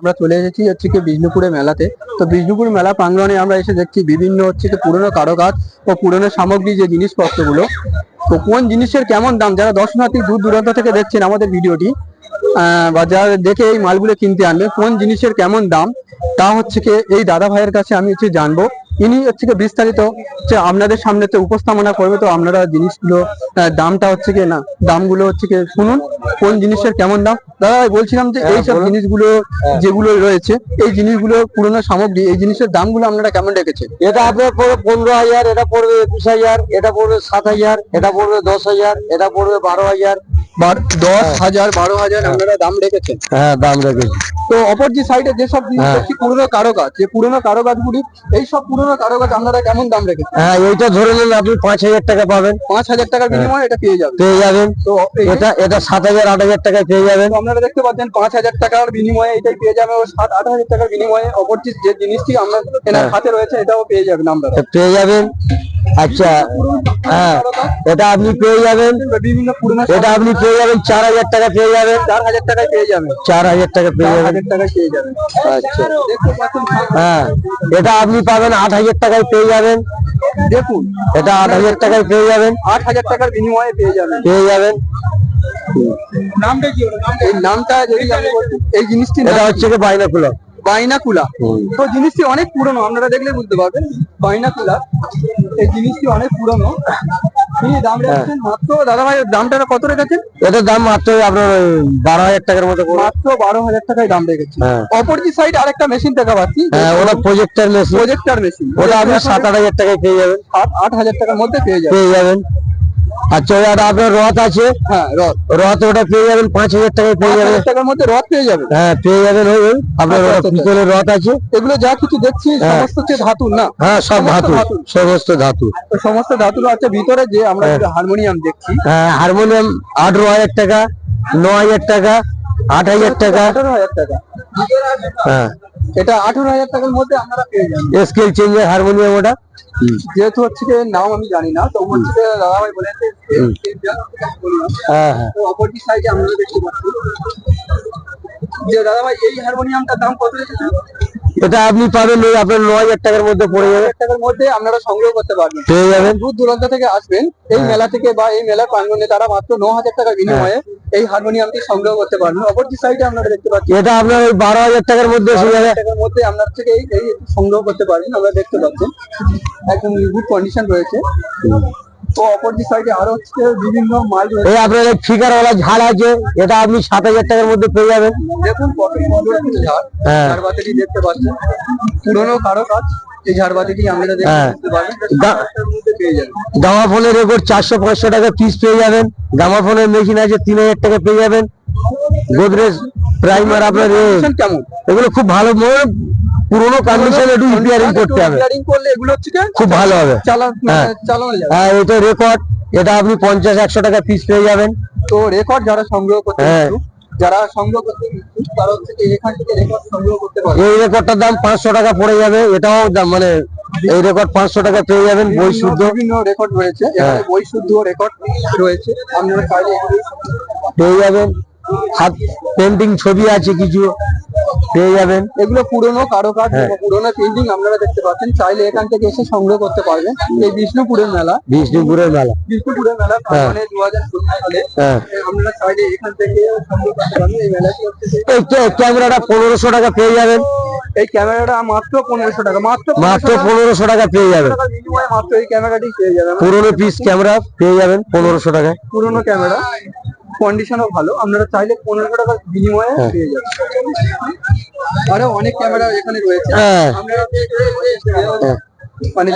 আমরা চলে এসেছি হচ্ছে কি বিষ্ণুপুরে মেলাতে। তো বিষ্ণুপুর মেলা প্রাঙ্গণে আমরা এসে দেখছি বিভিন্ন হচ্ছে কি পুরনো কারোকাজ ও পুরনো সামগ্রী যে জিনিসপত্রগুলো। তো কোন জিনিসের কেমন দাম? যারা দর্শনার্থী দূর দূরান্ত থেকে দেখছেন আমাদের ভিডিওটি বা যারা দেখে এই মালগুলো কিনতে আনবে কোন জিনিসের কেমন দাম? তা হচ্ছে কি এই দাদা ভাইয়ের কাছে আমি হচ্ছে জানব। ইনি হচ্ছে কি বিস্তারিত হচ্ছে আপনাদের সামনে তো উপস্থাপনা করবে তো আপনারা জিনিসগুলো দামটা হচ্ছে কি না দামগুলো হচ্ছে কি শুনুন কোন জিনিসের কেমন দাম। দাদা বলছিলাম যে হ্যাঁ, এইসব জিনিসগুলো যেগুলো রয়েছে এই জিনিসগুলো পুরনো সামগ্রী এই জিনিসের দামগুলো আপনারা কেমন রেখেছেন? এটা আপনার পড়বে পনেরো হাজার এটা পড়বে একুশ হাজার এটা পড়বে সাত হাজার এটা পড়বে দশ হাজার এটা পড়বে বারো হাজার দশ হাজার বারো হাজার আপনারা দাম রেখেছেন। হ্যাঁ দাম রেখেছি। তো অপর যে সাইডে যেসব জিনিস হ্যাঁ। দেখছি পুরনো যে পুরনো কারুকাজগুলি এই সব পুরনো কারুকাজ আপনারা কেমন দাম রেখেছেন? হ্যাঁ এইটা ধরে নিন আপনি পাঁচ হাজার টাকা পাবেন। পাঁচ হাজার টাকার বিনিময়ে এটা পেয়ে যাবেন। পেয়ে যাবেন। তো এটা এটা সাত হাজার আট হাজার টাকায় পেয়ে যাবেন। আপনারা দেখতে পাচ্ছেন পাঁচ হাজার টাকার বিনিময়ে এটাই পেয়ে যাবে ও সাত আট হাজার টাকার বিনিময়ে অপর যে জিনিসটি আমরা এনার হ্যাঁ। হাতে রয়েছে এটাও পেয়ে যাবেন আপনারা। পেয়ে যাবেন। আচ্ছা হ্যাঁ এটা আপনি পেয়ে যাবেন। এটা আপনি পেয়ে যাবেন চার হাজার টাকা পেয়ে যাবেন। চার হাজার টাকায় পেয়ে যাবেন। চার হাজার টাকা পেয়ে যাবেন। পেয়ে যাবেন। আচ্ছা। হ্যাঁ এটা আপনি পাবেন আট হাজার টাকায় পেয়ে যাবেন। দেখুন। এটা আট হাজার টাকায় পেয়ে যাবেন। আট হাজার টাকার বিনিময়ে পেয়ে যাবেন। পেয়ে যাবেন। নামটা কি এই নামটা যদি এই জিনিসটি এটা হচ্ছে বাইনাকুলার বাইনাকুলা? তো জিনিসটি অনেক পুরনো আপনারা দেখলে বুঝতে পারবেন। বাইনাকুলা এই জিনিসটি অনেক পুরনো। রেখেছেন? এটার দাম মাত্র আপনার বারো হাজার টাকার মতো মাত্র বারো হাজার টাকায় দাম রেখেছে। অপরজিট অপর যে সাইড আরেকটা মেশিন দেখা পাচ্ছি হ্যাঁ ওটা প্রজেক্টার মেশিন প্রজেক্টার মেশিন ওটা আপনি সাত আট হাজার টাকায় পেয়ে যাবেন। সাত আট হাজার টাকার মধ্যে পেয়ে যাবেন। পেয়ে যাবেন। আচ্ছা আপনার রথ আছে? হ্যাঁ রথ। ওটা পেয়ে যাবেন পাঁচ হাজার টাকায় পেয়ে যাবেন। টাকার মধ্যে রথ পেয়ে যাবেন। হ্যাঁ পেয়ে যাবেন ওই আপনার আচ্ছা, আচ্ছা, রথ আছে। এগুলো যা কিছু দেখছি হ্যাঁ। সমস্ত হচ্ছে ধাতু না? হ্যাঁ সব ধাতু। সমস্ত ধাতু সমস্ত ধাতু আছে ভিতরে যে আমরা হ্যাঁ। হারমোনিয়াম দেখছি। হ্যাঁ হারমোনিয়াম আঠারো হাজার টাকা ন হাজার টাকা আট হাজার টাকা। হ্যাঁ। এটা আঠারো হাজার টাকার মধ্যে আপনারা পেয়ে যাবেন। স্কেল চেঞ্জের হারমোনিয়াম ওটা। যেহেতু হচ্ছে যে নাম আমি জানি না তো হচ্ছে দাদা দাদাভাই বলেছে হ্যাঁ হ্যাঁ। অপরটি সাইডে আমরা দেখতে পাচ্ছি যে দাদাভাই এই হারমোনিয়ামটার দাম কত রেখেছেন? এটা আপনি পাবেন ওই আপনার নয় হাজার টাকার মধ্যে পড়ে যাবে। টাকার মধ্যে আপনারা সংগ্রহ করতে পারবেন। পেয়ে যাবেন। দূর দূরান্ত থেকে আসবেন এই মেলা থেকে বা এই মেলার প্রাঙ্গণে তারা মাত্র ন হাজার টাকার বিনিময়ে এই হারমোনিয়ামটি সংগ্রহ করতে পারবেন। অপরটি সাইডে আপনারা দেখতে পাচ্ছেন। এটা আপনার ওই বারো হাজার টাকার মধ্যে টাকার মধ্যে আপনার থেকে এই এই সংগ্রহ করতে পারবেন। আমরা দেখতে পাচ্ছেন একদম গুড কন্ডিশন রয়েছে। তো অপরটি সাইডে আরও হচ্ছে বিভিন্ন মাল এই আপনার এই ফিকারওয়ালা ঝাড় আছে এটা আপনি সাত হাজার টাকার মধ্যে পেয়ে যাবেন। দেখুন কত সুন্দর একটি ঝাড়। ঝাড়বাতিটি দেখতে পাচ্ছেন। পুরনো কারও কাজ এই ঝাড়বাতিটি আপনারা দেখতে। বুঝতে পারবেন। দা- এটার মধ্যে পেয়ে যাবেন। গামা ফোনের রেকর্ড চারশো পাঁচশো টাকা পিস পেয়ে যাবেন। গামা ফোনের মেশিন আছে তিন হাজার টাকা পেয়ে যাবেন। গোদরেজ প্রাইমার আপনার কেমন? এগুলো খুব ভালো পুরোনো কন্ডিশন একটু রিপেয়ারিং করতে হবে। রিপেয়ারিং করলে এগুলো হচ্ছে কি? খুব ভালো হবে। হ্যাঁ। হ্যাঁ এটা রেকর্ড এটা আপনি পঞ্চাশ একশো টাকা পিস পেয়ে যাবেন। তো রেকর্ড যারা সংগ্রহ করতে হ্যাঁ। যারা সংগ্রহ করতে ইচ্ছুক, তারা হচ্ছে এখান থেকে রেকর্ড সংগ্রহ করতে পারবে। এই রেকর্ডটার দাম পাঁচশো টাকা পড়ে যাবে এটাও মানে এই রেকর্ড পাঁচশো টাকা পেয়ে যাবেন বই শুদ্ধ বিভিন্ন রেকর্ড রয়েছে। এখানে হ্যাঁ। বই শুদ্ধ রেকর্ড রয়েছে। আপনারা পেয়ে যাবেন। হাত পেন্টিং ছবি আছে কিছু পেয়ে যাবেন। এগুলো পুরনো কারুকাজ হ্যাঁ। পুরনো পেন্টিং আপনারা দেখতে পাচ্ছেন। চাইলে এখান থেকে এসে সংগ্রহ করতে পারবেন। এই বিষ্ণুপুরের মেলা। বিষ্ণুপুরের মেলা। বিষ্ণুপুরের মেলা হ্যাঁ। মানে দু হাজার সালে হ্যাঁ। আপনারা চাইলে এখান থেকে সংগ্রহ করতে পারবেন। এই মেলাটি হচ্ছে যে- এই ক্যা- ক্যামেরাটা পনেরোশো টাকা পেয়ে যাবেন। এই ক্যামেরাটা মাত্র পনেরোশো টাকা। মাত্র মাত্র পনেরোশো টাকা পেয়ে যাবেন। মাত্র এই ক্যামেরাটি পেয়ে যাবেন। পুরোনো পিস ক্যামেরা পেয়ে যাবেন পনেরোশো টাকায়। পুরোনো ক্যামেরা। কন্ডিশনও ভালো। আপনারা চাইলে পনেরোশো টাকার বিনিময়ে হ্যাঁ। পেয়ে যাবেন। আরও অনেক ক্যামেরা এখানে রয়েছে। হ্যাঁ। আপনারা হ্যাঁ। মানে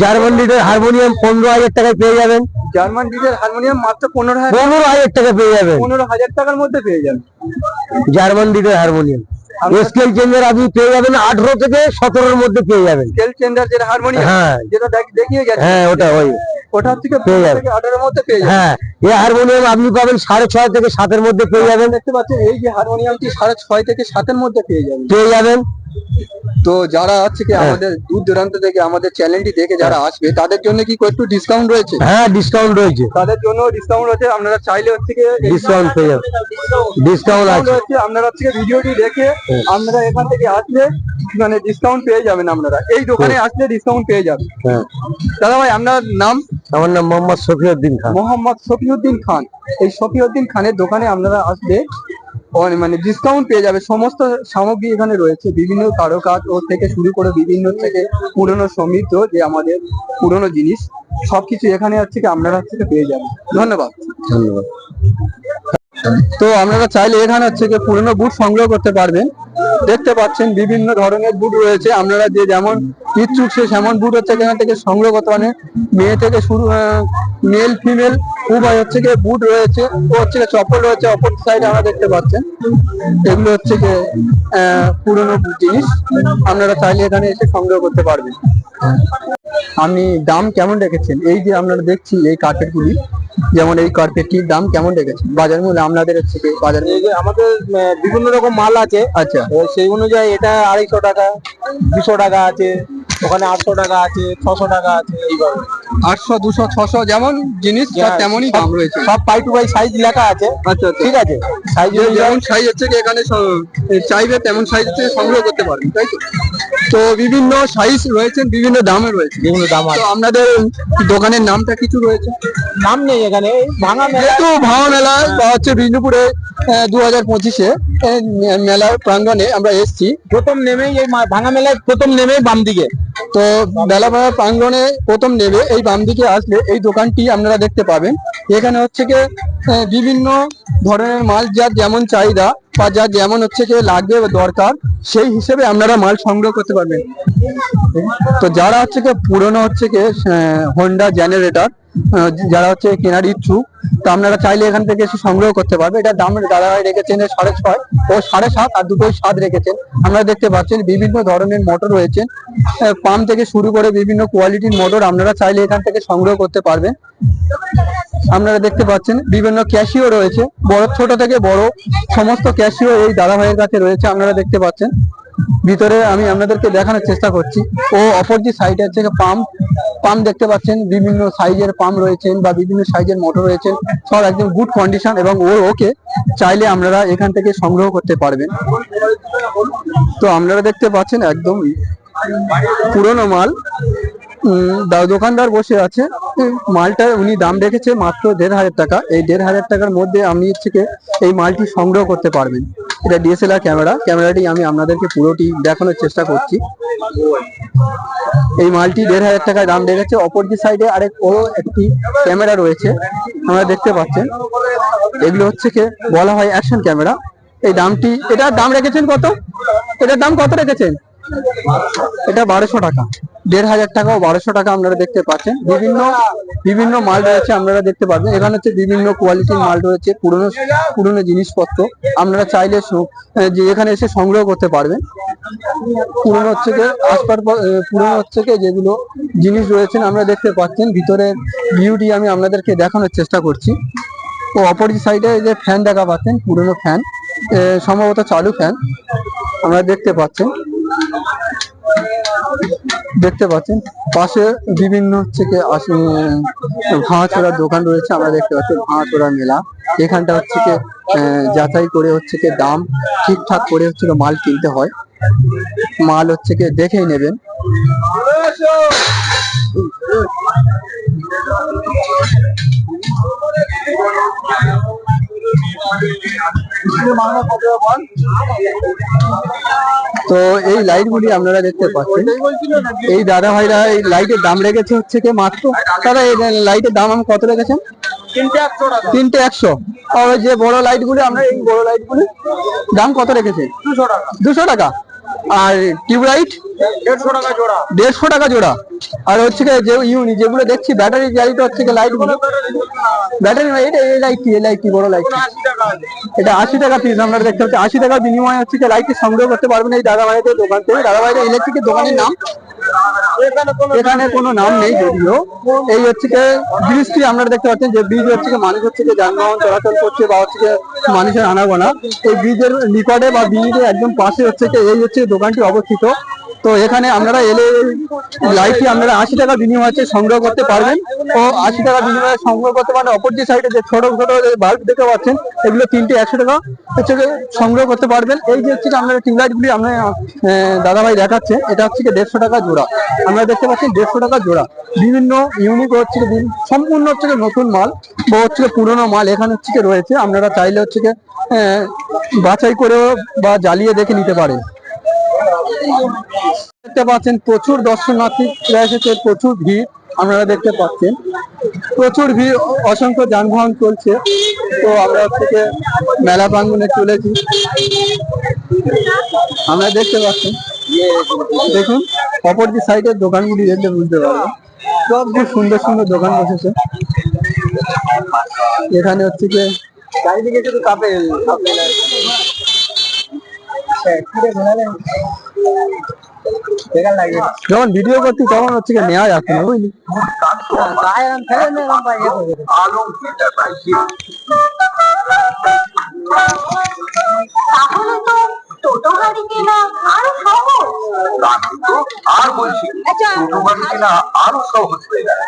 জার্মান লিডের হারমোনিয়াম পনেরো হাজার টাকায় পেয়ে যাবেন। জার্মান হারমোনিয়াম মাত্র পনেরো হাজার পনেরো হাজার টাকা পেয়ে যাবেন। পনেরো হাজার টাকার মধ্যে পেয়ে যাবেন। জার্মান হারমোনিয়াম স্কেল চেঞ্জার আপনি পেয়ে যাবেন আঠারো থেকে সতেরোর মধ্যে পেয়ে যাবেন। স্কেল চেঞ্জার যেটা হারমোনিয়াম হ্যাঁ। যেটা দেখ- দেখিয়ে গেছে। হ্যাঁ ওটা ওই ওটা থেকে পেয়ে যাবেন। আঠারোর মধ্যে পেয়ে যাবেন। হ্যাঁ এই হারমোনিয়াম আপনি পাবেন সাড়ে ছয় থেকে সাতের মধ্যে পেয়ে যাবেন। দেখতে পাচ্ছেন এই যে হারমোনিয়ামটি সাড়ে ছয় থেকে সাতের মধ্যে পেয়ে যাবেন। পেয়ে যাবেন। তো যারা হচ্ছে কি আমাদের দূর দূরান্ত থেকে আমাদের চ্যানেলটি দেখে যারা আসবে তাদের জন্য কি একটু ডিসকাউন্ট রয়েছে? হ্যাঁ ডিসকাউন্ট রয়েছে। তাদের জন্য ডিসকাউন্ট রয়েছে। আপনারা চাইলে হচ্ছে কি ডিসকাউন্ট পেয়ে যাবেন। ডিসকাউন্ট আছে। আপনারা হচ্ছে ভিডিওটি দেখে আপনারা এখান থেকে আসলে মানে ডিসকাউন্ট পেয়ে যাবেন আপনারা। এই দোকানে আসলে ডিসকাউন্ট পেয়ে যাবেন। হ্যাঁ। দাদা ভাই আপনার নাম? আমার নাম মোহাম্মদ শফিউদ্দিন খান। মোহাম্মদ শফিউদ্দিন খান। এই শফিউদ্দিন খানের দোকানে আপনারা আসলে মানে ডিসকাউন্ট পেয়ে যাবে। সমস্ত সামগ্রী এখানে রয়েছে। বিভিন্ন কারুকাজ ও থেকে শুরু করে বিভিন্ন থেকে পুরনো সমৃদ্ধ যে আমাদের পুরনো জিনিস সবকিছু এখানে হচ্ছে কি আপনারা হচ্ছে পেয়ে যাবেন। ধন্যবাদ। ধন্যবাদ। তো আপনারা চাইলে এখানে হচ্ছে কি পুরনো বুট সংগ্রহ করতে পারবেন। দেখতে পাচ্ছেন বিভিন্ন ধরনের বুট রয়েছে। আপনারা যে যেমন ইচ্ছুক সে সেমন বুট হচ্ছে এখান থেকে সংগ্রহ করতে পারেন। মেয়ে থেকে শুরু মেল ফিমেল উভয় হচ্ছে কি বুট রয়েছে। ও হচ্ছে কি চপ্পল রয়েছে অপর সাইডে আমরা দেখতে পাচ্ছেন। এগুলো হচ্ছে আহ, পুরনো জিনিস। আপনারা চাইলে এখানে এসে সংগ্রহ করতে পারবেন। আপনি দাম কেমন রেখেছেন? এই যে আপনারা দেখছি এই কার্পেট গুলি যেমন এই কার্পেটটির দাম কেমন রেখেছেন? বাজার মূল্য আপনাদের হচ্ছে বাজার মূল্য? আমাদের বিভিন্ন রকম মাল আছে। আচ্ছা। সেই অনুযায়ী এটা আড়াইশো টাকা দুশো টাকা আছে ওখানে আটশো টাকা আছে ছশো টাকা আছে এইভাবে। আটশো দুশো ছশো যেমন জিনিস তেমনই দাম রয়েছে। সব পাই টু পাই সাইজ লেখা আছে। আচ্ছা আচ্ছা। ঠিক আছে? সাইজ যেমন সাইজ হচ্ছে কি এখানে চাইবে তেমন সাইজ হচ্ছে সংগ্রহ করতে পারবেন তাই তো? তো বিভিন্ন সাইজ রয়েছে বিভিন্ন দামে রয়েছে। বিভিন্ন দাম আছে। আপনাদের দোকানের নামটা কিছু রয়েছে? নাম নেই এখানে ভাঙা মেলা। যেহেতু ভাওয়া মেলা বা হচ্ছে বিষ্ণুপুরে দু হাজার পঁচিশে মেলার প্রাঙ্গণে। আমরা এসেছি। প্রথম নেমেই এই ভাঙা মেলায় প্রথম নেমেই বাম দিকে। তো মেলা প্রাঙ্গণে প্রথম নেবে এই বাম দিকে আসলে এই দোকানটি আপনারা দেখতে পাবেন। এখানে হচ্ছে কি বিভিন্ন ধরনের মাল যার যেমন চাহিদা বা যার যেমন হচ্ছে কি লাগবে দরকার, সেই হিসেবে আপনারা মাল সংগ্রহ করতে পারবেন। তো যারা হচ্ছে কি পুরনো হচ্ছে কি হোন্ডা জেনারেটর যারা হচ্ছে কেনার ইচ্ছুক, তো আপনারা চাইলে এখান থেকে এসে সংগ্রহ করতে পারবে। এটার দাম দাদা ভাই রেখেছেন সাড়ে ছয়, ও সাড়ে সাত আর দুটোই সাত রেখেছেন। আপনারা দেখতে পাচ্ছেন বিভিন্ন ধরনের মোটর রয়েছে। পাম্প থেকে শুরু করে বিভিন্ন কোয়ালিটির মোটর আপনারা চাইলে এখান থেকে সংগ্রহ করতে পারবেন। আপনারা দেখতে পাচ্ছেন বিভিন্ন ক্যাশিও রয়েছে। বড়, ছোট থেকে বড় সমস্ত ক্যাশিও এই দাদা ভাইয়ের কাছে রয়েছে, আপনারা দেখতে পাচ্ছেন। ভিতরে আমি আপনাদেরকে দেখানোর চেষ্টা করছি। ও অপর যে সাইড আছে পাম্প পাম্প দেখতে পাচ্ছেন, বিভিন্ন সাইজের পাম্প রয়েছেন বা বিভিন্ন সাইজের মোটর রয়েছেন সব একদম গুড কন্ডিশন এবং ও ওকে চাইলে আপনারা এখান থেকে সংগ্রহ করতে পারবেন। তো আপনারা দেখতে পাচ্ছেন একদম পুরনো মাল। দোকানদার বসে আছে। মালটা উনি দাম রেখেছে মাত্র দেড় হাজার টাকা। এই দেড় হাজার টাকার মধ্যে আপনি হচ্ছে কি এই মালটি সংগ্রহ করতে পারবেন। এটা ডিএসএলআর ক্যামেরা। ক্যামেরাটি আমি আপনাদেরকে পুরোটি দেখানোর চেষ্টা করছি। এই মালটি দেড় হাজার টাকায় দাম রেখেছে। অপর যে সাইডে আরেক বড় একটি ক্যামেরা রয়েছে। আপনারা দেখতে পাচ্ছেন। এগুলো হচ্ছে কি বলা হয় অ্যাকশন ক্যামেরা। এই দামটি, এটার দাম রেখেছেন কত? এটার দাম কত রেখেছেন? এটা বারোশো টাকা। দেড় হাজার টাকা ও বারোশো টাকা আপনারা দেখতে পাচ্ছেন। বিভিন্ন বিভিন্ন মাল রয়েছে আপনারা দেখতে পাবেন এখানে হচ্ছে বিভিন্ন কোয়ালিটির মাল রয়েছে, পুরনো পুরনো জিনিসপত্র। আপনারা চাইলে যে এখানে এসে সংগ্রহ করতে পারবেন। পুরনো হচ্ছে যে আসপার পুরনো হচ্ছে যেগুলো জিনিস রয়েছেন আমরা দেখতে পাচ্ছেন। ভিতরের ভিউটি আমি আপনাদেরকে দেখানোর চেষ্টা করছি। ও অপোজিট সাইডে যে ফ্যান দেখা পাচ্ছেন, পুরনো ফ্যান সম্ভবত চালু ফ্যান আমরা দেখতে পাচ্ছেন। দেখতে পাচ্ছেন। পাশে বিভিন্ন হচ্ছে কি ভাঙাচোরার দোকান রয়েছে, আমরা দেখতে পাচ্ছি ভাঙাচোরা মেলা। এখানটা হচ্ছে কি যাচাই করে হচ্ছে কি দাম ঠিকঠাক করে হচ্ছে মাল কিনতে হয়। মাল হচ্ছে কি দেখেই নেবেন। তো এই লাইটগুলি আপনারা দেখতে পাচ্ছেন। এই দাদা ভাইরা এই লাইটের দাম রেখেছে হচ্ছে কি মাত্র? দাদা এই লাইটের দাম আমি কত রেখেছেন? তিনটে একশো আর ওই যে বড় লাইটগুলি আমরা এই বড় লাইটগুলি দাম কত রেখেছে? দুশো টাকা। আর টিউব লাইট টিউবলাইট? দেড়শো টাকা জোড়া। আর হচ্ছে যে ইউনি যেগুলো দেখছি ব্যাটারি লাইট হচ্ছে লাইট ব্যাটারি এটা এই লাইটটি এই লাইটটি বড় লাইট এটা আশি টাকা পিস আমরা দেখতে পাচ্ছি। আশি টাকার বিনিময়ে হচ্ছে লাইটটি সংগ্রহ করতে পারবেন এই দাদা ভাইদের দোকান থেকে। দাদা ভাইদের ইলেকট্রিকের দোকানের নাম। এখানে কোনো নাম নেই যদিও। এই হচ্ছে যে ব্রিজটি আমরা দেখতে পাচ্ছি যে ব্রিজ হচ্ছে মানুষ হচ্ছে যে যানবাহন চলাচল করছে বা হচ্ছে মানুষের আনাগোনা। এই ব্রিজের নিকটে বা ব্রিজের একদম পাশে হচ্ছে এই হচ্ছে দোকানটি অবস্থিত। তো এখানে আপনারা এলে লাইটটি আপনারা আশি টাকা বিনিময়ে সংগ্রহ করতে পারবেন। ও আশি টাকা বিনিময়ে সংগ্রহ করতে পারেন অপর যে সাইডে যে ছোট ছোট বাল্ব দেখতে পাচ্ছেন, এগুলো তিনটে একশো টাকা হচ্ছে সংগ্রহ করতে পারবেন। এই যে হচ্ছে আপনারা টিউবলাইট গুলি আপনার দাদা ভাই দেখাচ্ছে, এটা হচ্ছে দেড়শো টাকা জোড়া। আপনারা দেখতে পাচ্ছেন দেড়শো টাকা জোড়া। বিভিন্ন ইউনিক হচ্ছে সম্পূর্ণ হচ্ছে নতুন মাল বা হচ্ছে পুরোনো মাল এখানে হচ্ছে রয়েছে। আপনারা চাইলে হচ্ছে বাছাই করে বা জ্বালিয়ে দেখে নিতে পারেন। দেখতে পাচ্ছেন, প্রচুর দর্শনার্থীরা এসেছে, প্রচুর ভিড় আপনারা দেখতে পাচ্ছেন। প্রচুর ভিড়, অসংখ্য যানবাহন চলছে। তো আমরা থেকে মেলা প্রাঙ্গনে চলেছি। আমরা দেখতে পাচ্ছেন দেখুন অপর যে সাইডের দোকানগুলি দেখলে বুঝতে পারবেন। সব খুব সুন্দর সুন্দর দোকান বসেছে। এখানে হচ্ছে যে চারিদিকে শুধু কাপেল যখন ভিডিও করছি তখন হচ্ছে কি নেওয়া যাচ্ছে না বুঝলি? তাহলে তো টোটো গাড়ি কেনা আরও সহজ তো আর বলছি। টোটো গাড়ি কেনা আরও সহজ হয়ে গেল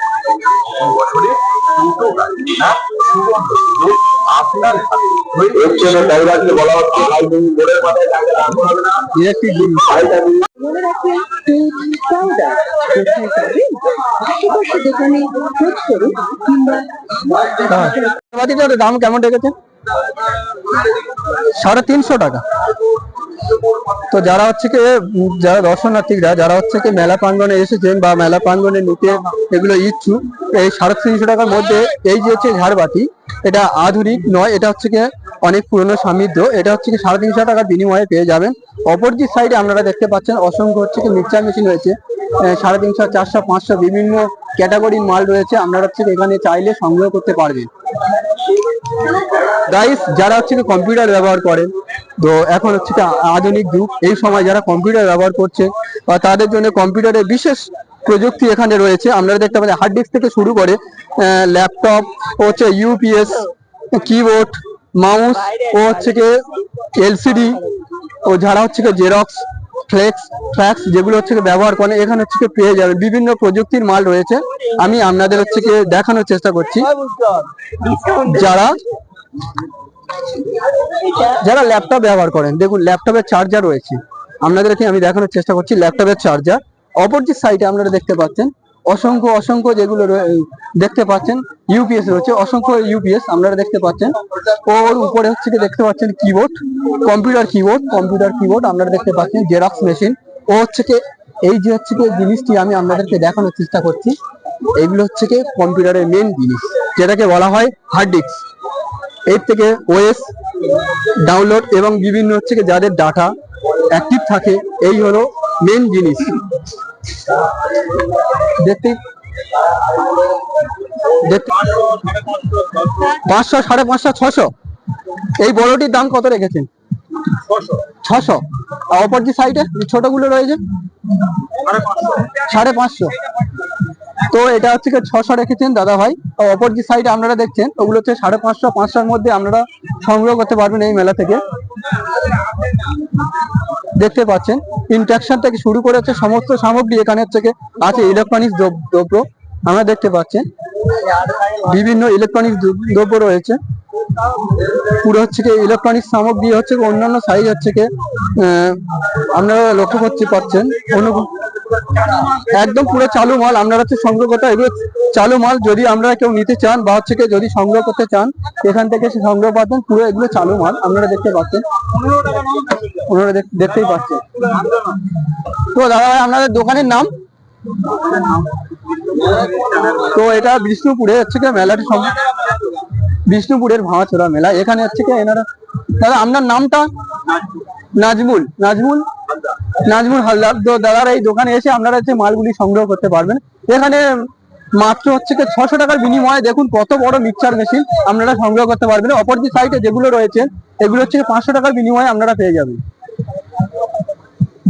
বছরে টোটো গাড়ি কেনা সুবর্ণ সুযোগ আপনার হাতে। হচ্ছে না তাই রাখলে বলা হচ্ছে ভাই তুমি বোর্ডের মাথায় টাকা রাখতে না ইলেকট্রিক জিনিস ভাইটা তুমি মনে রাখবেন দুধ পাউডার কোথায় পাবেন আশেপাশে দোকানে খোঁজ করুন কিংবা দাম কেমন রেখেছেন সাড়ে তিনশো টাকা তো যারা হচ্ছে কি, যারা দর্শনার্থীরা, যারা হচ্ছে কি মেলা প্রাঙ্গনে এসেছেন বা মেলা প্রাঙ্গনে নিতে এগুলো ইচ্ছুক, এই সাড়ে তিনশো টাকার মধ্যে এই যে হচ্ছে ঝাড়বাতি, এটা আধুনিক নয়, এটা হচ্ছে কি অনেক পুরনো সমৃদ্ধ, এটা হচ্ছে কি সাড়ে তিনশো টাকার বিনিময়ে পেয়ে যাবেন। অপর যে সাইডে আপনারা দেখতে পাচ্ছেন অসংখ্য হচ্ছে কি মিক্সচার মেশিন রয়েছে সাড়ে তিনশো, চারশো, পাঁচশো বিভিন্ন ক্যাটাগরির মাল রয়েছে, আপনারা হচ্ছে এখানে চাইলে সংগ্রহ করতে পারবেন। গাইস যারা হচ্ছে কম্পিউটার ব্যবহার করেন তো এখন হচ্ছে আধুনিক যুগ, এই সময় যারা কম্পিউটার ব্যবহার করছে, বা তাদের জন্য কম্পিউটারের বিশেষ প্রযুক্তি এখানে রয়েছে। আপনারা দেখতে পাচ্ছেন হার্ড ডিস্ক থেকে শুরু করে ল্যাপটপ হচ্ছে ইউপিএস কিবোর্ড মাউস ও হচ্ছে কি এলসিডি ও যারা হচ্ছে কি জেরক্স ফ্লেক্স ফ্যাক্স যেগুলো হচ্ছে কি ব্যবহার করেন এখানে হচ্ছে কি পেয়ে যাবেন বিভিন্ন প্রযুক্তির মাল রয়েছে। আমি আপনাদের হচ্ছে দেখানোর চেষ্টা করছি। যারা যারা ল্যাপটপ ব্যবহার করেন, দেখুন ল্যাপটপের চার্জার রয়েছে। আপনাদেরকে আমি দেখানোর চেষ্টা করছি ল্যাপটপের চার্জার অপর যে সাইডে আপনারা দেখতে পাচ্ছেন, অসংখ্য অসংখ্য যেগুলো দেখতে পাচ্ছেন ইউপিএস রয়েছে, অসংখ্য ইউপিএস আপনারা দেখতে পাচ্ছেন। ওর উপরে হচ্ছে কি দেখতে পাচ্ছেন keyboard computer keyboard computer keyboard আপনারা দেখতে পাচ্ছেন জেরক্স মেশিন ও হচ্ছে কি, এই যে হচ্ছে কি জিনিসটি আমি আপনাদেরকে দেখানোর চেষ্টা করছি এইগুলো হচ্ছে কি কম্পিউটারের মেন জিনিস, যেটাকে বলা হয় হার্ড ডিস্ক এর থেকে ওএস ডাউনলোড এবং বিভিন্ন হচ্ছে কি যাদের ডাটা অ্যাক্টিভ থাকে, এই হলো মেন জিনিস। দেখতে পাঁচশো, সাড়ে পাঁচশো, ছশো। এই বড়টির দাম কত রেখেছেন? ছশো। আর অপর যে সাইডে ছোটগুলো রয়েছে? সাড়ে পাঁচশো। তো এটা হচ্ছে ছশো রেখেছেন দাদা ভাই অপর যে সাইডে আপনারা দেখছেন, ওগুলো হচ্ছে সাড়ে পাঁচশো, পাঁচশোর মধ্যে আপনারা সংগ্রহ করতে পারবেন এই মেলা থেকে। দেখতে পাচ্ছেন ইনট্রাকশন থেকে শুরু করে হচ্ছে সমস্ত সামগ্রী এখানে হচ্ছে আছে ইলেকট্রনিক্স দ্রব্য, আমরা দেখতে পাচ্ছেন বিভিন্ন ইলেকট্রনিক্স দ্রব্য রয়েছে। পুরো হচ্ছে কি ইলেকট্রনিক্স সামগ্রী হচ্ছে অন্যান্য সাইজ হচ্ছে কি আপনারা লক্ষ্য করতে পারছেন একদম পুরো চালু মাল, আপনারা হচ্ছে সংগ্রহ করতে এগুলো চালু মাল, যদি আমরা কেউ নিতে চান বা হচ্ছে যদি সংগ্রহ করতে চান, এখান থেকে সংগ্রহ পাচ্ছেন পুরো এগুলো চালু মাল, আপনারা দেখতে পাচ্ছেন। ওনারা দেখতেই পাচ্ছেন। তো দাদা আপনাদের দোকানের নাম? তো এটা বিষ্ণুপুরে হচ্ছে কি মেলাটি বিষ্ণুপুরের ভাঙাচোরা মেলা। এখানে হচ্ছে কি এনারা, দাদা, আপনার নামটা? নাজমুল। নাজমুল? নাজমুল হালদার তো দাদার এই দোকানে এসে আপনারা হচ্ছে মালগুলি সংগ্রহ করতে পারবেন। এখানে মাত্র হচ্ছে কি ছশো টাকার বিনিময়ে দেখুন কত বড় মিক্সার মেশিন আপনারা সংগ্রহ করতে পারবেন। অপর যে সাইডে যেগুলো রয়েছে, এগুলো হচ্ছে পাঁচশো টাকার বিনিময়ে আপনারা পেয়ে যাবেন।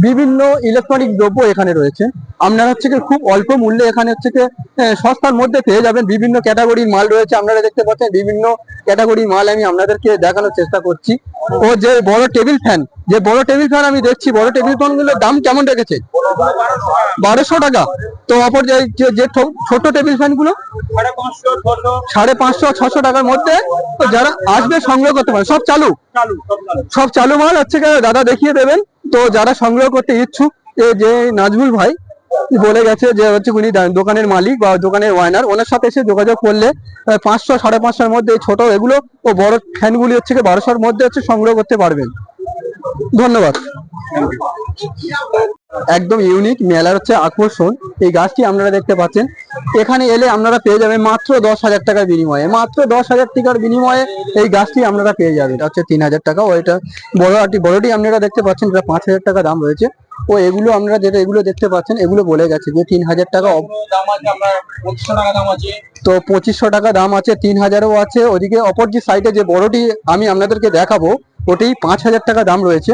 বিভিন্ন ইলেকট্রনিক দ্রব্য এখানে রয়েছে। আপনারা হচ্ছে খুব অল্প মূল্যে এখানে হচ্ছে সস্তার মধ্যে পেয়ে যাবেন। বিভিন্ন ক্যাটাগরির মাল রয়েছে। আপনারা দেখতে পাচ্ছেন বিভিন্ন ক্যাটাগরির মাল আমি আপনাদেরকে দেখানোর চেষ্টা করছি। ও যে বড় টেবিল ফ্যান যে বড় টেবিল ফ্যান আমি দেখছি, বড় টেবিল ফ্যানগুলোর দাম কেমন রেখেছে? বারোশো টাকা। তো অপর যে, যে- ছোট টেবিল ফ্যানগুলো, সাড়ে পাঁচশো, ছশো টাকার মধ্যে যারা আসবে সংগ্রহ করতে পারে সব চালু? সব চালু। মাল হচ্ছে দাদা দেখিয়ে দেবেন। তো যারা সংগ্রহ করতে ইচ্ছুক যে নাজমুল ভাই বলে গেছে যে হচ্ছে উনি দোকানের মালিক বা দোকানের ওয়াইনার ওনার সাথে এসে যোগাযোগ করলে পাঁচশো, সাড়ে পাঁচশোর মধ্যে ছোট এগুলো ও বড় ফ্যানগুলি হচ্ছে বারোশোর মধ্যে হচ্ছে সংগ্রহ করতে পারবেন। ধন্যবাদ। একদম ইউনিক মেলার হচ্ছে আকর্ষণ। এই গাছটি আপনারা দেখতে পাচ্ছেন। এখানে এলে আপনারা পেয়ে যাবেন মাত্র দশ হাজার টাকার বিনিময়ে। মাত্র দশ হাজার টাকার বিনিময়ে এই গাছটি আপনারা পেয়ে যাবেন। এটা হচ্ছে তিন হাজার টাকা। ও এটা বড় আটি বড়টি আপনারা দেখতে পাচ্ছেন, এটা পাঁচ হাজার টাকা দাম রয়েছে। ও এগুলো আপনারা যেটা এগুলো দেখতে পাচ্ছেন, এগুলো বলে গেছে যে তিন হাজার টাকা তো পঁচিশশো টাকা দাম আছে, তিন হাজারও আছে। ওদিকে অপর যে সাইডে যে বড়টি আমি আপনাদেরকে দেখাবো ওটি পাঁচ হাজার টাকা দাম রয়েছে।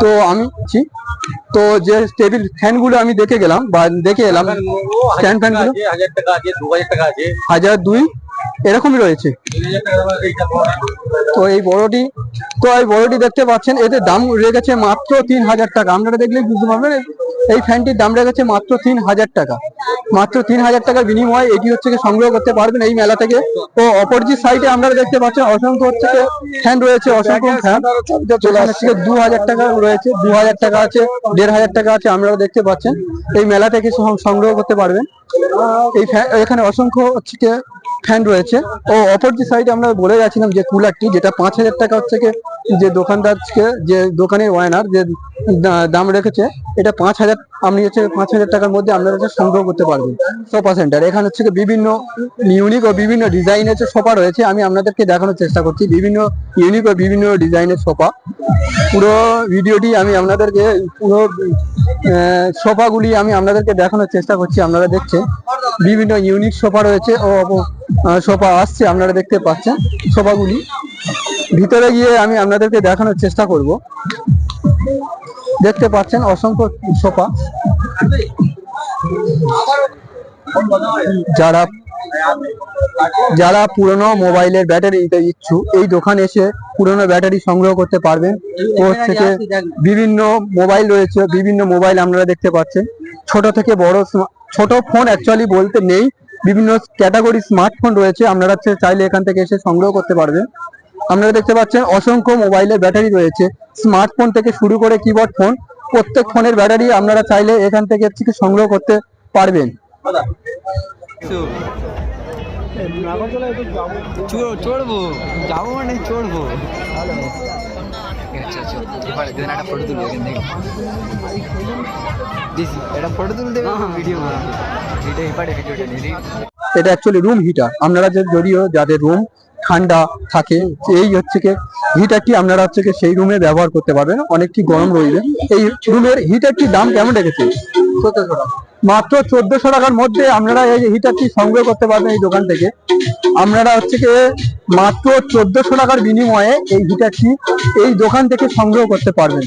তো আমি তো যে টেবিল ফ্যানগুলো আমি দেখে গেলাম বা দেখে এলাম স্ট্যান্ড ফ্যানগুলো আছে হাজার টাকা আছে দু হাজার টাকা আছে। হাজার দুই এরকমই রয়েছে। তো এই বড়টি তো এই বড়টি দেখতে পাচ্ছেন এতে দাম রেখেছে মাত্র তিন হাজার টাকা। আপনারা দেখলেই বুঝতে পারবেন এই ফ্যানটির দাম রেখেছে মাত্র তিন হাজার টাকা। মাত্র তিন হাজার টাকার বিনিময়ে এটি হচ্ছে সংগ্রহ করতে পারবেন এই মেলা থেকে। তো অপর যে সাইডে আমরা দেখতে পাচ্ছেন অসংখ্য হচ্ছে ফ্যান রয়েছে, অসংখ্য ফ্যান। আসছে দু হাজার টাকা রয়েছে, দু হাজার টাকা আছে, দেড় হাজার টাকা আছে আপনারা দেখতে পাচ্ছেন। এই মেলা থেকে সংগ্রহ করতে পারবেন। এই এখানে অসংখ্য হচ্ছে ফ্যান রয়েছে। ও অপর যে সাইডে আমরা বলে গেছিলাম যে কুলারটি, যেটা পাঁচ হাজার টাকা হচ্ছে যে দোকানদারকে, যে দোকানের ওয়ানার যে দাম রেখেছে, এটা পাঁচ হাজার, আপনি হচ্ছে পাঁচ হাজার টাকার মধ্যে আপনারা হচ্ছে সংগ্রহ করতে পারবেন। সোফা সেন্টার এখানে হচ্ছে বিভিন্ন ইউনিক ও বিভিন্ন ডিজাইনের যে সোফা রয়েছে, আমি আপনাদেরকে দেখানোর চেষ্টা করছি। বিভিন্ন ইউনিক ও বিভিন্ন ডিজাইনের সোফা পুরো ভিডিওটি আমি আপনাদেরকে, পুরো সোফাগুলি আমি আপনাদেরকে দেখানোর চেষ্টা করছি, আপনারা দেখছেন। বিভিন্ন ইউনিক সোফা রয়েছে, ও সোফা আসছে, আপনারা দেখতে পাচ্ছেন সোফাগুলি ভিতরে গিয়ে আমি আপনাদেরকে দেখানোর চেষ্টা করব। দেখতে পাচ্ছেন অসংখ্য সোফা। যারা যারা পুরনো মোবাইলের ব্যাটারি নিতে ইচ্ছুক, এই দোকানে এসে পুরনো ব্যাটারি সংগ্রহ করতে পারবেন। ওর থেকে বিভিন্ন মোবাইল রয়েছে, বিভিন্ন মোবাইল আপনারা দেখতে পাচ্ছেন। ছোট থেকে বড় ছোট ফোন অ্যাকচুয়ালি বলতে নেই। বিভিন্ন ক্যাটাগরি স্মার্টফোন রয়েছে, আপনারা চাইলে এখান থেকে এসে সংগ্রহ করতে পারবেন। আপনারা দেখতে পাচ্ছেন অসংখ্য মোবাইলের ব্যাটারি রয়েছে। স্মার্টফোন থেকে শুরু করে কিবোর্ড ফোন প্রত্যেক ফোনের ব্যাটারি আপনারা চাইলে এখান থেকে হচ্ছে কি সংগ্রহ করতে পারবেন। চড়বো যাব মানে চড়বো আচ্ছা আচ্ছা এবার এখানে একটা ফটো তুলবো এখান থেকে একটা ফটো তুলতে ভিডিও বানাবো ভিডিও ভিডিওটা এটা অ্যাকচুয়ালি রুম হিটার আপনারা যে যদিও যাদের রুম ঠান্ডা থাকে এই হচ্ছে কি হিটারটি আপনারা হচ্ছে কি সেই রুমে ব্যবহার করতে পারবেন। অনেকটি গরম রইবে এই রুমের হিটারটির দাম কেমন রেখেছে? মাত্র চোদ্দশো টাকার মধ্যে আপনারা এই হিটারটি সংগ্রহ করতে পারবেন এই দোকান থেকে। আপনারা হচ্ছে কি মাত্র চোদ্দশো টাকার বিনিময়ে এই হিটারটি এই দোকান থেকে সংগ্রহ করতে পারবেন।